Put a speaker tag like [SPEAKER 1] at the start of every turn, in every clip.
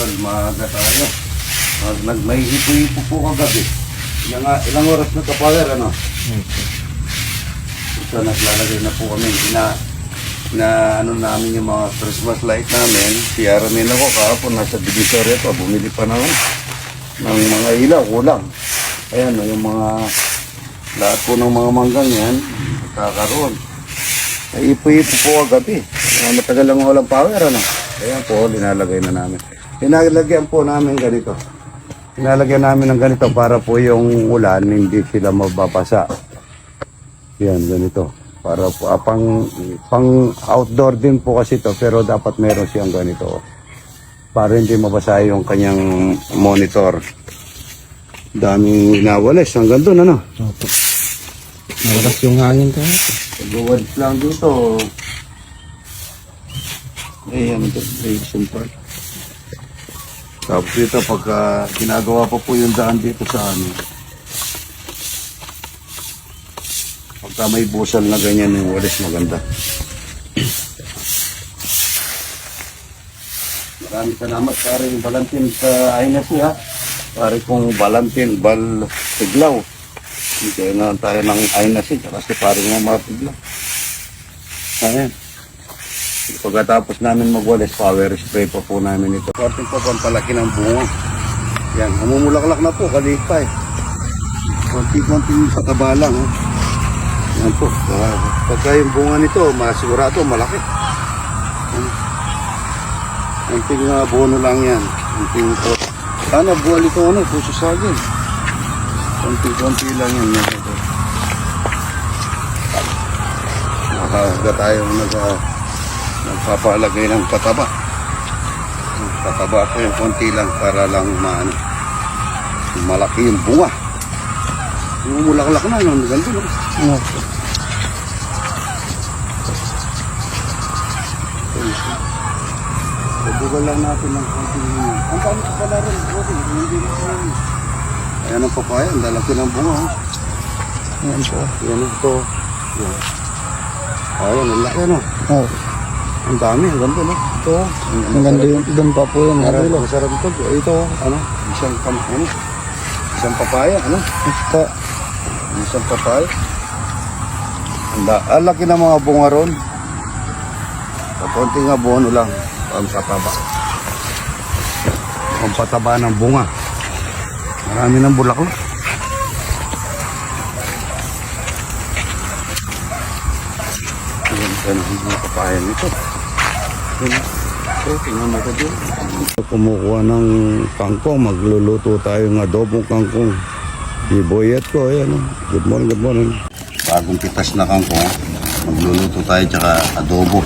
[SPEAKER 1] idol, maaga tayo. Mag, nag, may hipo-hipo po kagabi. Ilang, ilang oras na kapawer, ano? Ito, naglalagay na po kami. Na, na ano namin yung mga Christmas light namin. Siyaramin ako kahapon, nasa Divisoria pa. Bumili pa naman ng mga ilaw, kulang. Ayan, yung mga lahat po ng mga manggang yan, kakaroon. Ay, ipo-ipo po kagabi. Matagal lang walang power, ano? Ayan po, linalagay na namin. Linalagyan po namin ganito. Linalagyan namin ng ganito para po yung ulan, hindi sila mababasa. Yan, ganito. Para po, ah, pang, pang outdoor din po kasi to pero dapat meron siyang ganito. Para hindi mabasa yung kanyang monitor. Daming inawalis hanggang doon, ano?
[SPEAKER 2] Opo. Malakas yung hangin tayo.
[SPEAKER 1] Pag-word lang dito. Ayan, ito, Grayson Park. Tapos dito, pagka ginagawa pa po yung daan dito sa amin. Pagka may busal na ganyan yung walis, maganda. Maraming salamat, pare Valentin sa Ainasi ha. Pare kong Valentin Bal Tiglaw. Hindi na tayo ng Ainasi, kasi pare nga mga Tiglaw. Ayan. Pagkatapos namin magwalis, power spray pa po namin ito. Korting po pampalaki ng bunga. Yan, namumulaklak na po, kaliit eh. Konti-konti sa taba lang. Oh. Yan po. Uh, pagka yung bunga nito, masigurado, malaki. Kunting uh, bono lang yan. Kunting po. Sana buwal ito ano, puso sagin. Konti-konti lang yan. Nakaga tayo nag, uh, nagpapalagay ng pataba. Pataba po yung konti lang para lang maano, malaki yung bunga. Yung mulaklak na, no? Ganito, no?
[SPEAKER 2] Opo.
[SPEAKER 1] Pabugal lang natin ng konti. Ang dami ko pala rin, Brody. Hindi na ko rin. Ayan ang papaya, ang lalaki ng bunga. Oh.
[SPEAKER 2] Ayan po.
[SPEAKER 1] Yan ito. Yan. Ayan, ang laki, no?
[SPEAKER 2] Oh.
[SPEAKER 1] Ang dami, ang ganda, no? Ito.
[SPEAKER 2] Ang ganda yung doon pa po yun.
[SPEAKER 1] Masarap,
[SPEAKER 2] Marilo.
[SPEAKER 1] masarap ito. Ito, ano? Isang kam, ano? Isang papaya, ano?
[SPEAKER 2] Ito.
[SPEAKER 1] Isang papaya. Ang ang laki ng mga bunga ron. Sa konting abono lang. Ang pataba. Ang pataba ng bunga. Marami ng bulaklak. Ayan, ganun ang mga papaya nito. Ayan. So, tingnan mo. Kumukuha ng kangkong, magluluto tayo ng adobong kangkong. Iboyet ko, ayan. oh. Good morning, good morning. Bagong pitas na kangkong. Magluluto tayo tsaka adobo.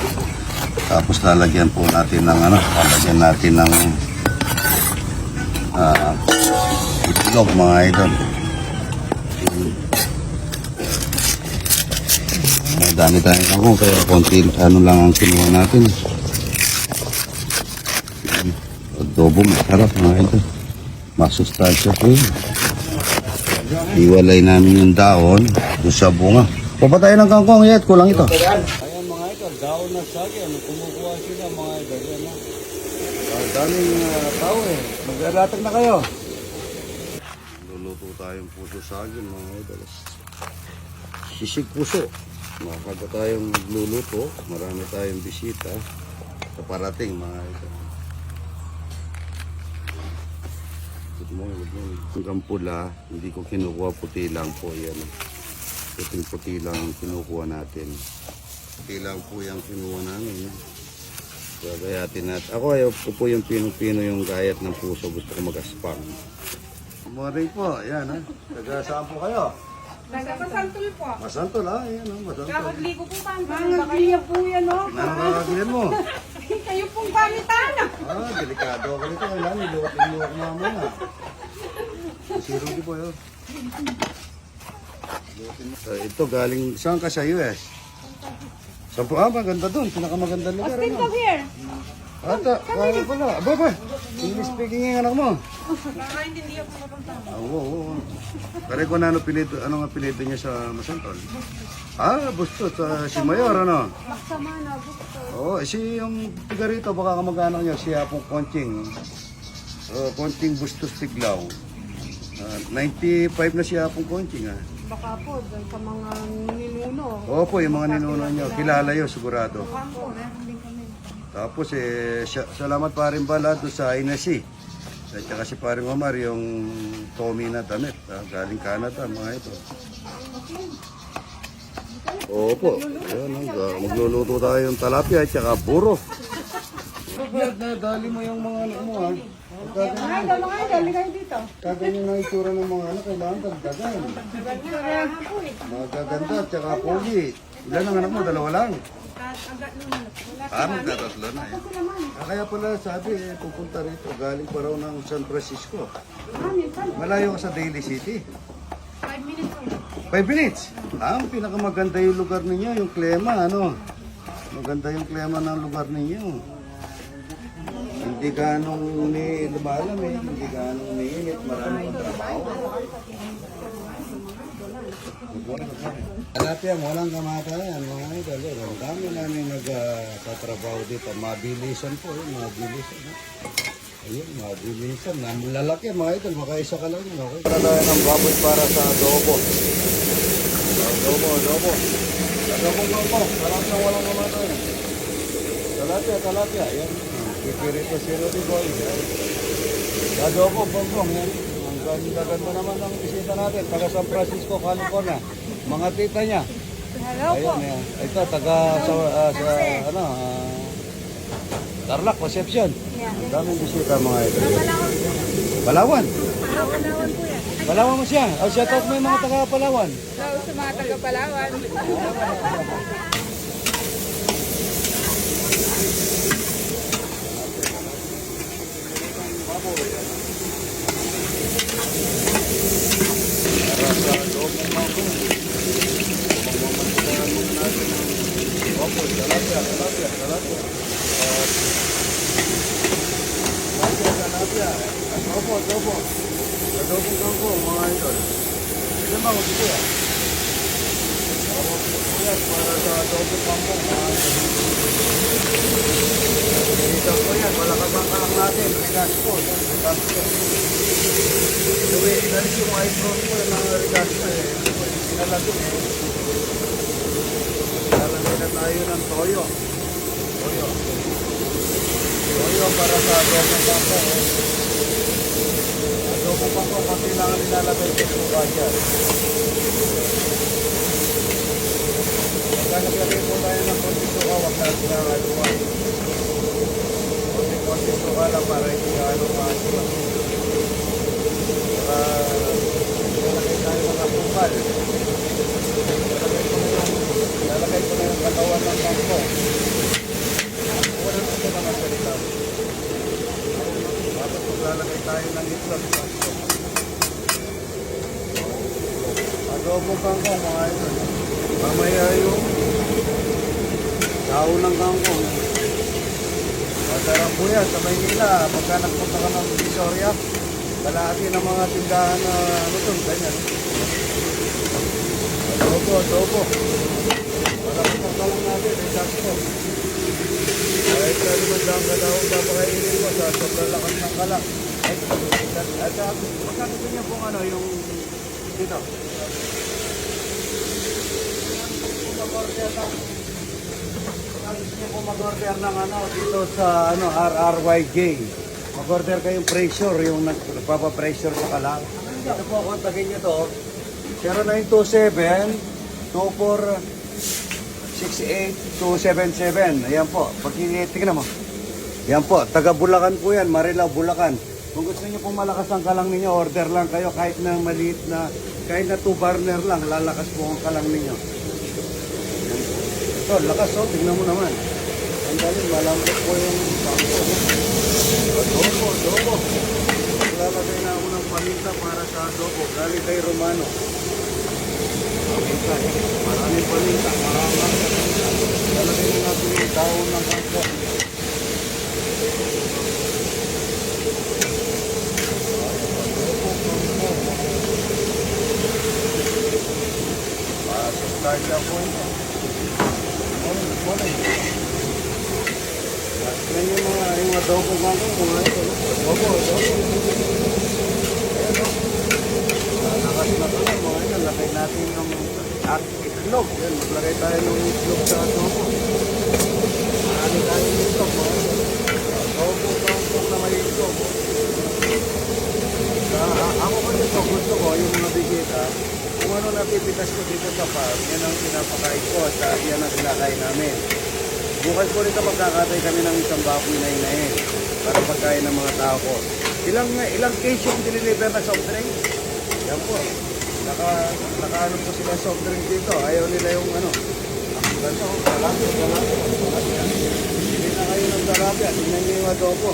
[SPEAKER 1] Tapos lalagyan po natin ng ano, lalagyan natin ng ah itlog mga idol. May dami tayong kangkong kaya konti ano lang ang kinuha natin. Adobo masarap mga idol. Masustansya po yun. Iwalay namin yung daon doon sa bunga. Papatayin ng kangkong yet, kulang ito. Ayan mga idol, daon na sagi. Ano, kumukuha sila mga idol. Yan, no? Ang daming uh, tao eh. Maglalatag na kayo. Luluto tayong puso sagin mga idol. Sisig puso. Makakaga tayong luluto. Marami tayong bisita sa parating mga idol. Good morning, good morning. Hanggang pula, hindi ko kinukuha puti lang po yan. Puting puti lang ang kinukuha natin. Puti lang po yung kinuha namin. Gagayatin natin. Ako ayaw ko po yung pinong-pino yung gayat ng puso. Gusto ko mag-aspang. Morning po. Yan ha. Taga po kayo?
[SPEAKER 3] Nagpapasantol po.
[SPEAKER 1] Masantol ha. Yan ha. Masantol.
[SPEAKER 3] Kakagligo po ba? Ang liya po yan, no?
[SPEAKER 1] Nanakakagilan mo.
[SPEAKER 3] Kayo pong pamitan.
[SPEAKER 1] Ah, delikado ako nito. Kailangan niluwak-niluwak mo muna. Zero di po yun. Uh, ito galing, saan ka sa US? Saan po? Ah, maganda doon. Pinakamaganda lugar.
[SPEAKER 3] Austin,
[SPEAKER 1] Ano?
[SPEAKER 3] come here.
[SPEAKER 1] Ata, kaya pala. Aba ba? English speaking yung anak mo.
[SPEAKER 3] Nakakaintindi ako napunta.
[SPEAKER 1] Ah, Oo, oo. oo. Pare ko na ano, pinito, ano nga pinito niya sa Masantol? Ah, Bustot. Uh, si Mayor, ano?
[SPEAKER 3] Maksama na, gusto.
[SPEAKER 1] Oo, oh, si yung tiga rito, baka kamag-anak niya, si Apong Konching. uh, konting bustos tiglaw. Ah, 95 na siya pong konting ah.
[SPEAKER 3] Baka po, sa mga ninuno.
[SPEAKER 1] Opo, yung mga ninuno nyo, kilala yun sigurado.
[SPEAKER 3] Baka po, kami.
[SPEAKER 1] Tapos eh, salamat pa rin bala doon sa Inasi. At saka si paring Omar, yung Tommy na damit, ah, galing Canada, mga ito. Opo, yun, ah, magluluto tayo ng talapia at saka buro. Dali mo yung mga ano mo ha.
[SPEAKER 3] Mga idol, mga idol, kayo dito.
[SPEAKER 1] Kaganyan ang itsura ng mga ano, kailangan dagdagan.
[SPEAKER 3] Eh.
[SPEAKER 1] Magaganda at saka pogi. Ilan ang anak mo? Dalawa lang.
[SPEAKER 3] Agad nun. Wala
[SPEAKER 1] Parang katatlo na eh. Ah, kaya pala sabi eh, pupunta rito. Galing pa raw ng San Francisco.
[SPEAKER 3] Amin, saan?
[SPEAKER 1] Malayo ka sa Daly City.
[SPEAKER 3] 5 minutes po.
[SPEAKER 1] Five minutes. Ah, ang pinakamaganda yung lugar ninyo, yung klema, ano? Maganda yung klema ng lugar ninyo. Hindi ganong ni lumalamig, hindi ganong umiinit, marami kang trabaho. Tilapia, walang kamatayan, mga idol. eh. Ang dami namin nagtatrabaho dito. Mabilisan po, yun, mabilisan. eh. Ayun, mabilisan. Ang lalaki, mga idol, makaisa ka lang yun, okay? Talaga ng baboy para sa adobo. Adobo, adobo. Adobo po, parang sa walang kamatayan. Talapia, talapia, yan. Pipirito si Rudy Boy. Adobo, bongbong, yan. Ang ganda-ganda naman ng bisita natin, taga San Francisco, California. Mga tita niya.
[SPEAKER 3] Hello po.
[SPEAKER 1] Ayun, yan. Ito, taga sa, ah, sa ano, ah, Tarlac, Concepcion. Ang daming bisita mga ito. Palawan.
[SPEAKER 3] Palawan po yan.
[SPEAKER 1] Palawan mo siya. O, shout out mo yung mga taga Palawan.
[SPEAKER 3] Hello sa mga taga-Palawan.
[SPEAKER 1] Para? Yan, para sa mga idol. Dito po yan, malakabang ka lang natin. Relax po, relax po. Sabi, inalis yung yung mga relax ko eh. Sinalagin eh. Lalagay na tayo ng toyo. Toyo. Toyo para sa adobo bangko. eh. Adobo bangko kung kailangan nilalagay sa kanya. Pagka naglagay po tayo ng konti suka, wag natin na aluwan. Konti-konti suka lang para hindi ano maaluwan. Para lalagay tayo ng kapupal. Lalagay ko na yung, na katawan ng bangko. Wala na ito naman sa litaw. Tapos maglalagay tayo ng itlog. Adobo bangko mga ito. Mamaya yung tao ng bangko. Masarap po yan sa Maynila. Pagka nagpunta ka ng Visoria, kalahati ng mga tindahan na ano to, ganyan. Adobo, adobo. Para pumunta lang natin, ay sakto. Kahit na limandang kadahong papakainin mo sa sobrang lakas ng kalak. Ay, at, at uh, magkano niya pong ano, yung dito? Kung mag-order ng niyo po mag-order ng ano dito sa ano RRYJ. Mag-order kayong pressure, yung nag- nagpapa-pressure sa kalang. Ito po, kontakin niyo to. 0927 24 68277. Ayan po. Pag tingnan mo. Yan po. Taga Bulacan po yan. Marilao, Bulacan. Kung gusto niyo pong malakas ang kalang ninyo, order lang kayo kahit na maliit na, kahit na 2 burner lang, lalakas po ang kalang ninyo. Ito, lakas oh, tignan mo naman. Ang galing, malambot po yung bangko. Adobo, adobo. Maglalagay na ako ng paminta para sa adobo. Galing kay Romano. Paminta, eh. maraming paminta, maraming paminta. Lalagay na natin yung daon ng bangko. Pasok tayo point. Morning, morning. Yan yung mga yung adobo ko ako, mga ito. Adobo, adobo. Nakakas na ito natin yung at itlog. Yan, maglagay tayo ng itlog sa adobo. Maali tayo ng itlog, mga ito. Adobo, adobo na may itlog. Ako kasi ito, gusto ko yung mga bigita. Kung ano napipitas ko dito sa farm, yan ang pinapakain ko at yan ang sinakain namin. Bukas po rito magkakatay kami ng isang baboy na inahin para pagkain ng mga tao ko. Ilang ilang case yung diniliver na soft drink? Yan po. Naka, nakaano po sila soft drink dito. Ayaw nila yung ano. Ganito, talapia, talapia, talapia. Hindi na kayo ng talapia. Tingnan niyo yung adobo.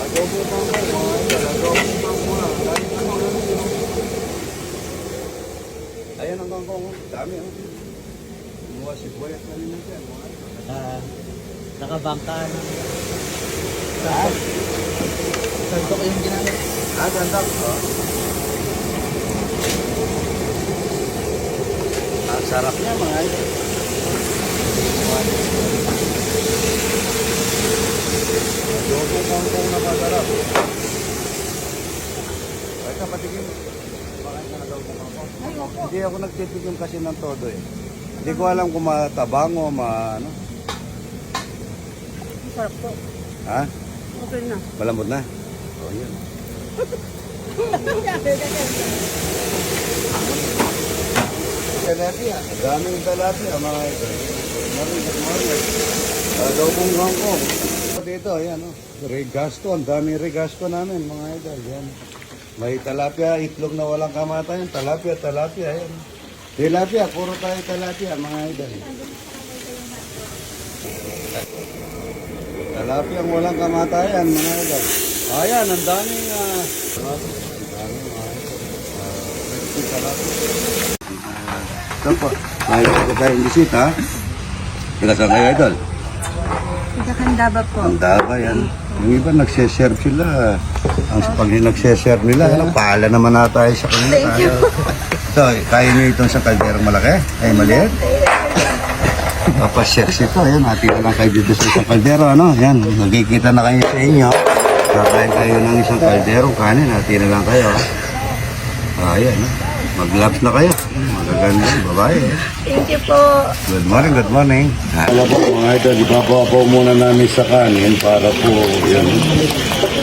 [SPEAKER 1] Adobo pang mga. Adobo pang mga. Ayan ang kangkong. Dami oh. Mga sibuyas na rin yan. Mga
[SPEAKER 2] Ah, nakabangka na. Saan? Sandok yung ginamit.
[SPEAKER 1] Ah, ganda po. Ang sarap niya mga idol. Adobo kangkong na masarap. Ay, kapatigin. Bakain ka na ng kangkong. Hindi ako nagtitigim kasi ng todo eh. Hindi ko alam kung matabang o ma... Ano?
[SPEAKER 3] Sarap po.
[SPEAKER 1] Ha?
[SPEAKER 3] Okay na.
[SPEAKER 1] Malambot na? Oh, yun. Talapia. Daming talapia, mga ito. Maraming maraming. Adobong hangkong. Dito, ayan, oh. Regasto, ang daming regasto namin, mga idol. Yan. May talapia, itlog na walang kamatayan. Talapia, talapia, ayan. Tilapia, puro tayo talapia, mga idol. Talapia ang walang kamatayan, mga idol. Ayan, ang daming, ah, ang daming, mga idol. Ah, recipe talapia. Ito po, nakikita ko tayong bisita. Teka saan kayo, idol?
[SPEAKER 3] Nagkakandaba po.
[SPEAKER 1] Ang daba yan. Yung iba nagsiserve sila. Ang pag nagsiserve nila, ano, paala naman na tayo sa kanila. Thank you. So, kaya niyo itong sa kalderong malaki? Ay, maliit? Papaseks ito. Ayan, natin na lang kayo dito sa isang kaldero. Ano? Yan, nagkikita na kayo sa inyo. Kakain kayo ng isang kalderong kanin. Natin na lang kayo. Ayan, no? mag-labs na kayo. Magaganda, babae.
[SPEAKER 3] Thank you po.
[SPEAKER 1] Good morning, good morning. Hello po mga idol, ibabawa po muna namin sa kanin para po yan,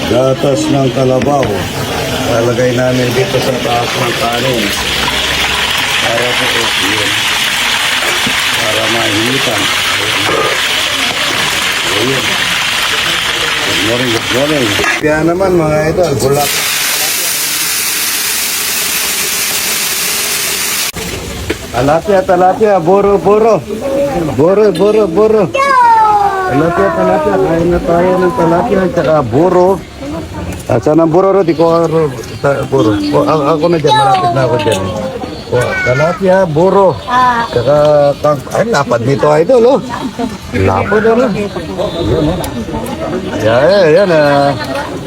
[SPEAKER 1] gatas ng kalabaw. Lalagay namin dito sa taas ng kanin. Para po mahinitan. Ayan. Good morning, good morning. Kaya naman mga idol, bulak. Talapia, talapia, boro, boro. Boro, boro, boro. Talapia, talapia. Kain na tayo ng talapia at saka boro. At saan ang boro, ro- ta- boro. Ako na dyan, malapit na ako dyan. O, talapia, boro. Saka, kang, ay, lapad nito, idol, oh. Lapad, ano? Ayan, oh. Yan, yan, yan. ah.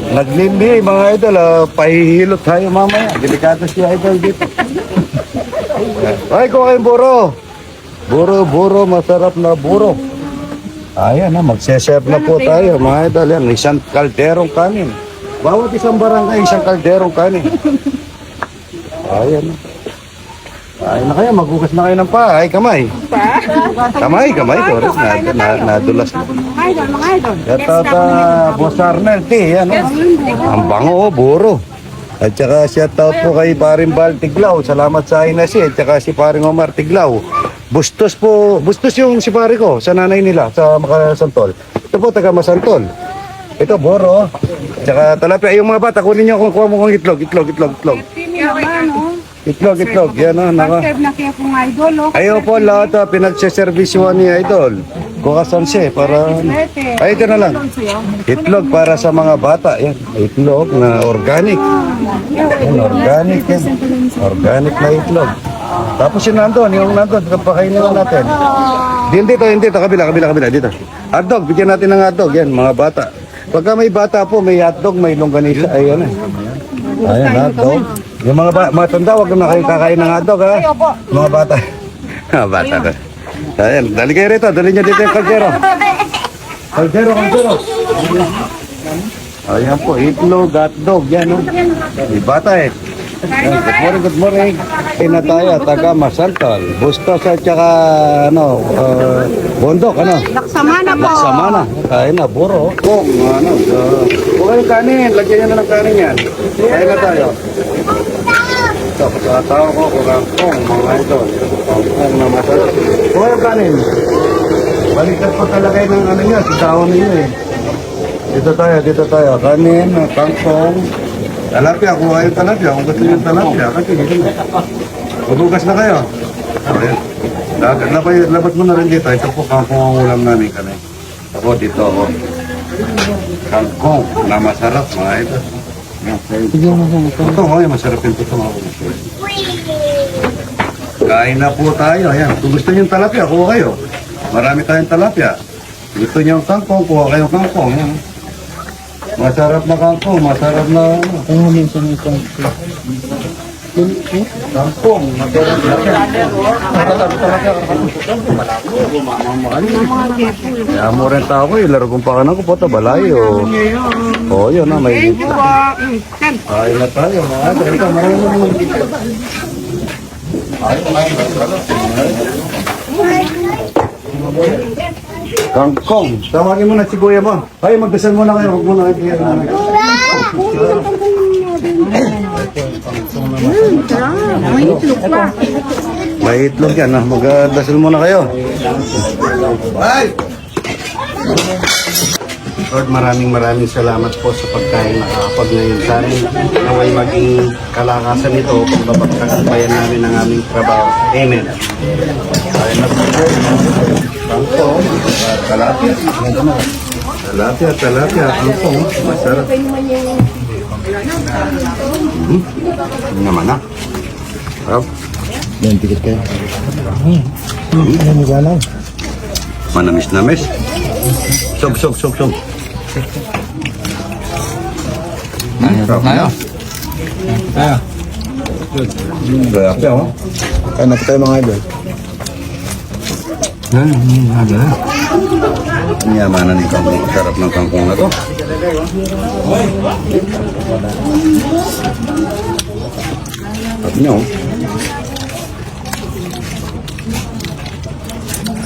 [SPEAKER 1] Naglimbi, mga idol. ah. pahihilot tayo mamaya. Delikado si idol dito. Ay, kayong buro. Buro, buro, masarap na buro. Ayan na, magseserve na po tayo, mga idol. Yan, isang kalderong kanin. Bawat isang barangay, isang kalderong kanin. Ayan na. Ay na kayo, maghugas na kayo ng pa. Ay, kamay. Kamay, kamay. Correct. Na, na, nadulas na.
[SPEAKER 3] Idol, mga idol.
[SPEAKER 1] Ito, ito, Boss Arnel, ti, yan. oh. Ang bango, oh, buro. At saka shout out po kay Paring Bal Tiglaw. Salamat sa inasi. At saka si Paring Omar Tiglaw. Bustos po, bustos yung si pare ko sa nanay nila sa Makasantol. Ito po taga Masantol. Ito boro. At saka talapia yung mga bata kunin niyo kung kuha mo kong itlog, itlog, itlog, itlog. Itlog, itlog. Yan oh, naka.
[SPEAKER 3] Serve na kaya pong idol, oh.
[SPEAKER 1] Ayaw po lahat ah, pinagseservisyon ni Idol. Kukasan siya eh, para... Ay, ito na lang. Itlog para sa mga bata. Yan, itlog na organic. Yan, organic yan. Organic na itlog. Tapos yung nandun, yung nandun, kapakainin na natin. Din dito, hindi dito, kabila, kabila, kabila, dito. Hotdog, bigyan natin ng hotdog. Yan, mga bata. Pagka may bata po, may hotdog, may longganisa. Ayan eh. Ayan, hotdog. Yung mga, ba- mga tanda, huwag na kayo kakain ng hotdog, ha? Mga bata. Mga bata. Ayan, dali kayo rito. Dali nyo dito yung kaldero. Kaldero, kaldero. Ayan po, itlog, hotdog. Yan, no? May bata eh. Good morning, good morning. Ina tayo, taga Masantal. Bustos at saka, ano, uh, bondok, ano?
[SPEAKER 3] Laksamana po.
[SPEAKER 1] Samana. Kain na, buro. Kung, ano, uh, okay, kanin. Lagyan nyo na ng kanin yan. Kain na tayo. Ito, sa tao ko, kurangkong, mga ito. Kurangkong na masarap. Okay, kanin. Balikat pa talaga ng ano niya, sitawan ninyo eh. Dito tayo, dito tayo. Kanin, kangkong. Talapia, kuha yung talapia. Kung gusto nyo talapia, kasi dito na. Mabugas na kayo. Lag- Labay, labas mo na rin dito. Ito po kangkong ang ulam namin kanay. Ako dito ako. Kangkong na masarap mga ito.
[SPEAKER 2] Sa ito.
[SPEAKER 1] Yung masarap yung ito kumusyo. Kain na po tayo. Ayan. Kung gusto nyo yung talapia, kuha kayo. Marami tayong talapia. Gusto nyo yung kangkong, kuha kayo ng kangkong. Ayan. Masarap na kangkong, masarap na ano.
[SPEAKER 2] Kung mo minsan ito.
[SPEAKER 1] Kangkong, masarap na Masarap talaga. Kaya mo rin tao ko, ilaro kong pakanan ko po, tabalayo. Oo, yun na, may. Ay na tayo, mga ito. Ito, marami mo naman dito. Ay, kumain na. Kangkong. Tawagin mo na si Kuya mo. Ay, magdasal muna kayo. Huwag mo na kayo.
[SPEAKER 3] May itlog pa.
[SPEAKER 1] May itlog yan. Ah. Magdasal muna kayo. Ay! Lord, maraming maraming salamat po sa pagkain na kakapag ngayon sa amin. Naway maging kalakasan nito pagbabagtagumpayan namin ang aming trabaho. Amen. Ay na po po. Kangko, talapia. Talapia, talapia, kangko. Masarap. Hmm? Ano naman ah. Sarap.
[SPEAKER 2] Yan, tikit kayo. Hmm. Ano mo galaw?
[SPEAKER 1] Manamis-namis. Sog, sog, sog. Sarap na.
[SPEAKER 2] Tayo.
[SPEAKER 1] Talapia, oh.
[SPEAKER 2] Kaya na tayo mga idol.
[SPEAKER 1] Yan, yan, yan. Ang yamanan ni kangkong. Sarap ng kangkong na to. Sarap niyo. oh.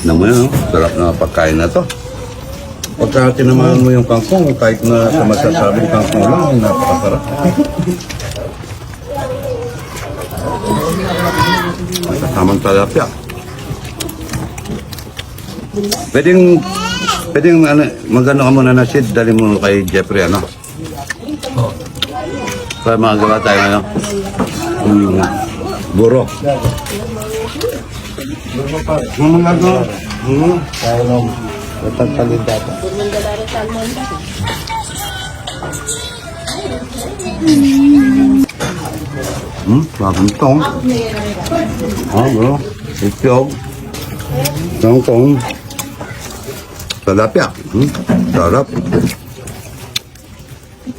[SPEAKER 1] Alam mo yan, oh. sarap na pagkain na to. Pagka tinamahan mo yung kangkong, kahit na sa masasabing kangkong lang, napakasarap. Tamang talapya. Pwedeng, pwedeng ano, magano ka muna na seed, dali mo kay Jeffrey, ano? Para makagawa tayo, ano? Um, buro. Ano mga gawa? Hmm.
[SPEAKER 2] Natagtalin data.
[SPEAKER 1] Hmm, bakantong. Ah, bro. Ityog. Tongkong. Talapya. Hmm, sarap.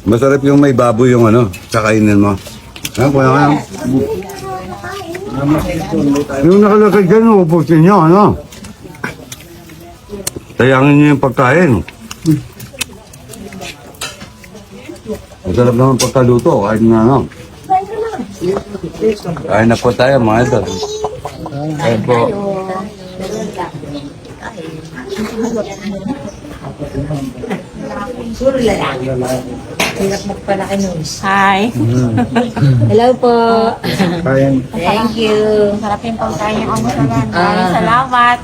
[SPEAKER 1] Masarap yung may baboy yung ano, kakainin mo. Ah, kuya ka. Yung nakalagay dyan, upusin nyo, ano? Tayangin nyo yung pagkain. Masarap naman pagkaluto, kahit na ano. Kain na po tayo mga idol. Kain po.
[SPEAKER 4] Puro lalaki. Hirap magpalaki nun.
[SPEAKER 3] Hi.
[SPEAKER 4] Hello po. Thank you.
[SPEAKER 3] Sarap yung pagkain niyo. Ang
[SPEAKER 4] Ah.
[SPEAKER 3] Salamat.